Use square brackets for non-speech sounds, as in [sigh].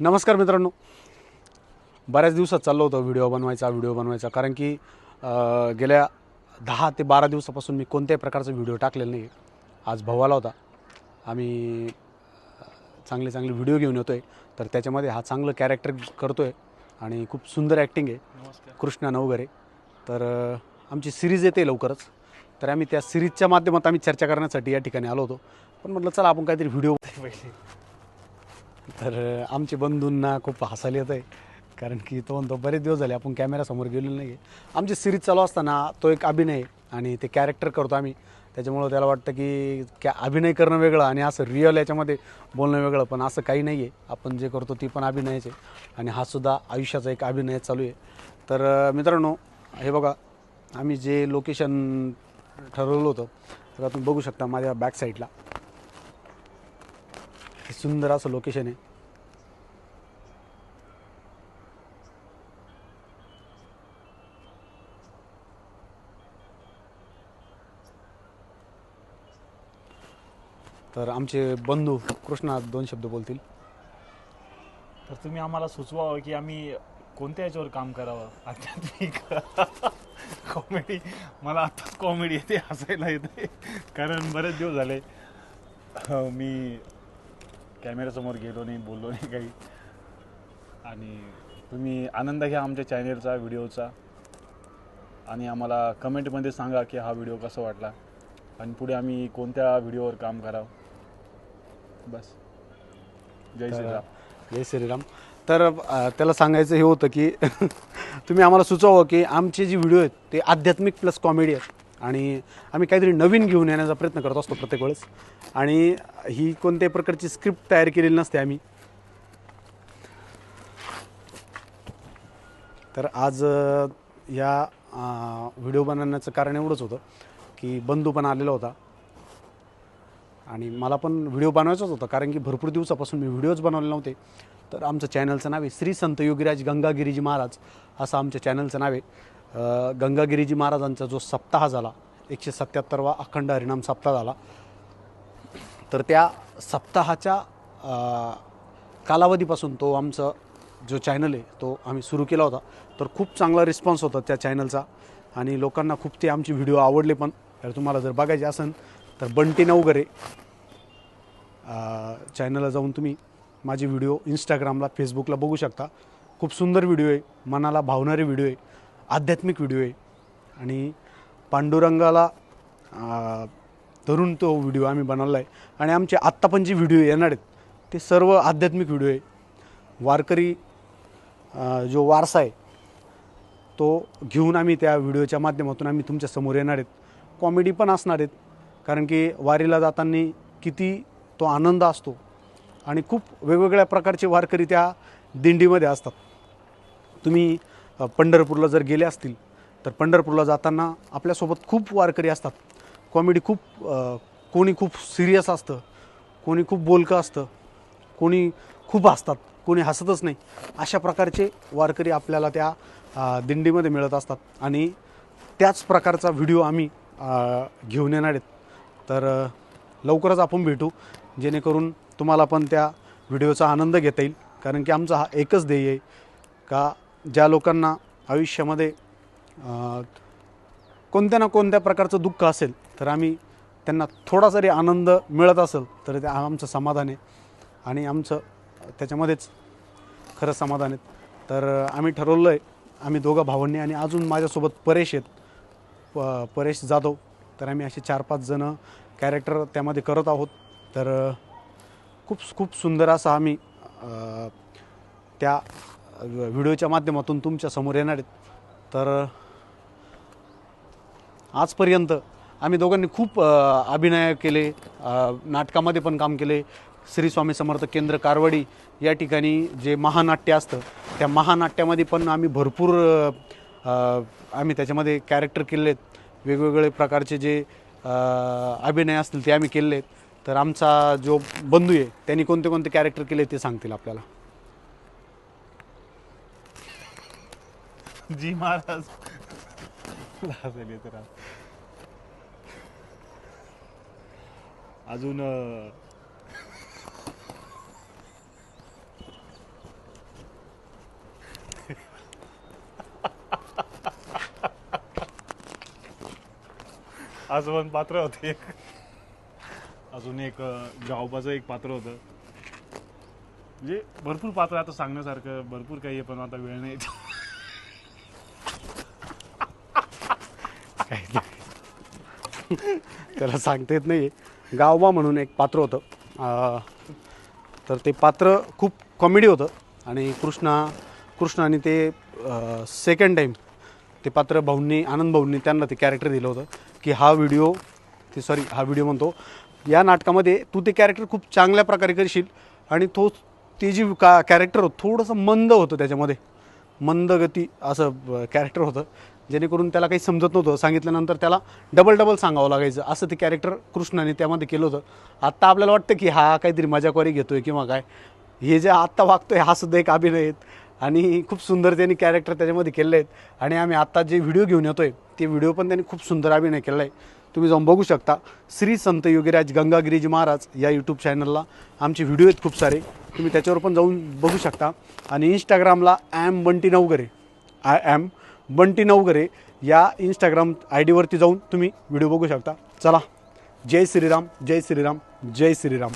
नमस्कार मित्रांनो. बऱ्याच दिवसात चाललो होतो व्हिडिओ बनवायचा व्हिडिओ बनवायचा. कारण की गेल्या दहा ते बारा दिवसापासून मी कोणत्याही प्रकारचा व्हिडिओ टाकलेला नाही आज भाऊ आला होता. आम्ही चांगले चांगले व्हिडिओ घेऊन येतो आहे तर त्याच्यामध्ये हा चांगलं कॅरेक्टर करतो आहे आणि खूप सुंदर ॲक्टिंग आहे. कृष्णा नवघरे तर आमची सिरीज येते लवकरच. तर आम्ही त्या सिरीजच्या माध्यमात आम्ही चर्चा करण्यासाठी या ठिकाणी आलो होतो. पण म्हटलं चला आपण काहीतरी व्हिडिओ पहिले. तर आमचे बंधूंना खूप हसायला येत आहे कारण की तो म्हणतो बरेच दिवस झाले आपण कॅमेरासमोर गेलेलो नाही आहे आमची सिरीज चालू असताना तो एक अभिनय आहे आणि ते कॅरेक्टर करतो आम्ही. त्याच्यामुळं त्याला वाटतं की कॅ अभिनय करणं वेगळं आणि असं रिअल याच्यामध्ये बोलणं वेगळं पण असं काही नाही आहे आपण जे करतो ती पण अभिनयाचे आणि हा सुद्धा आयुष्याचा एक अभिनय चालू आहे. तर मित्रांनो हे बघा आम्ही जे लोकेशन ठरवलं होतं तर तुम्ही बघू शकता माझ्या बॅक साईडला हे सुंदर असं लोकेशन आहे. तर आमचे बंधू कृष्णा दोन शब्द बोलतील. तर तुम्ही आम्हाला सुचवावं की आम्ही कोणत्या याच्यावर काम करावं? आध्यात्मिक. [laughs] कॉमेडी मला आता कॉमेडी येते हसायला येते. कारण बरेच दिवस झाले. हो, मी कॅमेऱ्यासमोर गेलो नाही बोललो नाही काही. आणि तुम्ही आनंद घ्या आमच्या चॅनेलचा व्हिडिओचा. आणि आम्हाला कमेंटमध्ये सांगा की हा व्हिडिओ कसा वाटला. आणि पुढे आम्ही कोणत्या व्हिडिओवर काम करावं. बस. जय श्रीराम. जय श्रीराम. तर त्याला सांगायचं हे होतं की [laughs] तुम्ही आम्हाला सुचवावं की आमचे जे व्हिडिओ आहेत ते आध्यात्मिक प्लस कॉमेडी आहेत. आणि आम्ही काहीतरी नवीन घेऊन येण्याचा प्रयत्न करत असतो प्रत्येक वेळेस. आणि ही कोणत्याही प्रकारची स्क्रिप्ट तयार केलेली नसते आम्ही. तर आज या व्हिडिओ बनवण्याचं कारण एवढंच होतं की बंधू पण आलेला होता. आणि मला पण व्हिडिओ बनवायचाच होता कारण की भरपूर दिवसापासून मी व्हिडिओज बनवले नव्हते. तर आमचं चॅनलचं नाव आहे श्री संत योगीराज गंगागिरीजी महाराज असं आमच्या चॅनलचं नाव आहे. गंगागिरीजी महाराजांचा जो सप्ताह झाला एकशे सत्याहत्तरवा अखंड हरिणाम सप्ताह झाला तर त्या सप्ताहाच्या कालावधीपासून तो आमचं जो चॅनल आहे तो आम्ही सुरू केला होता. तर खूप चांगला रिस्पॉन्स होता त्या चॅनलचा आणि लोकांना खूप ते आमचे व्हिडिओ आवडले पण. तर तुम्हाला जर बघायचे असेल तर बंटी नवगरे चॅनलला जाऊन तुम्ही माझे व्हिडिओ इंस्टाग्रामला फेसबुकला बघू शकता. खूप सुंदर व्हिडिओ आहे मनाला भावणारे व्हिडिओ आहे. आध्यात्मिक व्हिडिओ आहे. आणि पांडुरंगाला धरून तो व्हिडिओ आम्ही बनवला आहे आणि आमचे आत्ता पण जे व्हिडिओ येणार आहेत ते सर्व आध्यात्मिक व्हिडिओ आहे. वारकरी जो वारसा आहे तो घेऊन आम्ही त्या व्हिडिओच्या माध्यमातून आम्ही तुमच्यासमोर येणार आहेत. कॉमेडी पण असणार आहेत कारण की वारीला जाताना किती तो आनंद असतो. आणि खूप वेगवेगळ्या प्रकारचे वारकरी त्या दिंडीमध्ये असतात. तुम्ही पंढरपूरला जर गेले असतील तर पंढरपूरला जाताना आपल्यासोबत खूप वारकरी असतात. कॉमेडी खूप कोणी खूप सिरियस असतं कोणी खूप बोलकं असतं कोणी खूप हसतात कोणी हसतच नाही. अशा प्रकारचे वारकरी आपल्याला त्या दिंडीमध्ये मिळत असतात. आणि त्याच प्रकारचा व्हिडिओ आम्ही घेऊन येणार आहेत. तर लवकरच आपण भेटू. जेणेकरून तुम्हाला पण त्या व्हिडिओचा आनंद घेता येईल. कारण की आमचा हा एकच ध्येय आहे का ज्या लोकांना आयुष्यामध्ये कोणत्या ना कोणत्या प्रकारचं दुःख असेल तर आम्ही त्यांना थोडा जरी आनंद मिळत असेल तर ते आमचं समाधान आहे. आणि आमचं त्याच्यामध्येच खरं समाधान आहे. तर आम्ही ठरवलं आहे आम्ही दोघं भावांनी आणि अजून माझ्यासोबत परेश आहेत. प परेश जाधव. तर आम्ही असे चार पाच जणं कॅरेक्टर त्यामध्ये करत आहोत. तर खूप खूप सुंदर असा आम्ही त्या व्हिडिओच्या माध्यमातून तुमच्यासमोर येणार आहेत. तर आजपर्यंत आम्ही दोघांनी खूप अभिनय केले नाटकामध्ये पण काम केले. श्री स्वामी समर्थ केंद्र कारवाडी या ठिकाणी जे महानाट्य असतं त्या महानाट्यामध्ये पण आम्ही भरपूर आम्ही त्याच्यामध्ये कॅरेक्टर केले आहेत. वेगवेगळे प्रकारचे जे अभिनय असतील ते आम्ही केले आहेत. तर आमचा जो बंधू आहे त्यांनी कोणते कोणते कॅरेक्टर केले ते सांगतील आपल्याला. जी महाराज. तर अजून आजोबान पात्र होते अजून एक गावबाचं एक पात्र होतं. म्हणजे भरपूर पात्र आता सांगण्यासारखं भरपूर काही आहे पण आता वेळ नाही. [laughs] त्याला सांगता येत नाही गावबा म्हणून एक पात्र होतं. अं, तर ते पात्र खूप कॉमेडी होतं. आणि कृष्णा कृष्णाने ते सेकंड टाईम ते पात्र भाऊंनी आनंद भाऊंनी त्यांना ते कॅरेक्टर दिलं होतं की हा व्हिडिओ ते सॉरी हा व्हिडिओ म्हणतो या नाटकामध्ये तू ते कॅरेक्टर खूप चांगल्या प्रकारे करशील आणि तो ते जी का कॅरेक्टर होतं थोडंसं मंद होतं त्याच्यामध्ये. मंद गती असं कॅरेक्टर होतं. जेणेकरून त्याला काही समजत नव्हतं. सांगितल्यानंतर त्याला डबल डबल सांगावं लागायचं. असं ते कॅरेक्टर कृष्णाने त्यामध्ये केलं होतं. आत्ता आपल्याला वाटतं की हा काहीतरी मजाकवारी घेतोय किंवा काय. हे जे आत्ता वागतोय हा सुद्धा एक अभिनय आहेत आणि खूप सुंदर त्यांनी कॅरेक्टर त्याच्यामध्ये केले आहेत आणि आम्ही आत्ता जे व्हिडिओ घेऊन येतोय ते व्हिडिओ पण त्यांनी खूप सुंदर अभिनय केला आहे तुम्ही जाऊन बघू शकता. श्री संत योगीराज गंगागिरीजी महाराज या यूट्यूब चॅनलला आमचे व्हिडिओ आहेत खूप सारे. तुम्ही त्याच्यावर पण जाऊन बघू शकता. आणि इंस्टाग्रामला am Bunty Navgare. I am Bunty Navgare या इंस्टाग्राम आय डीवरती जाऊन तुम्ही व्हिडिओ बघू शकता. चला. जय श्रीराम जय श्रीराम जय श्रीराम.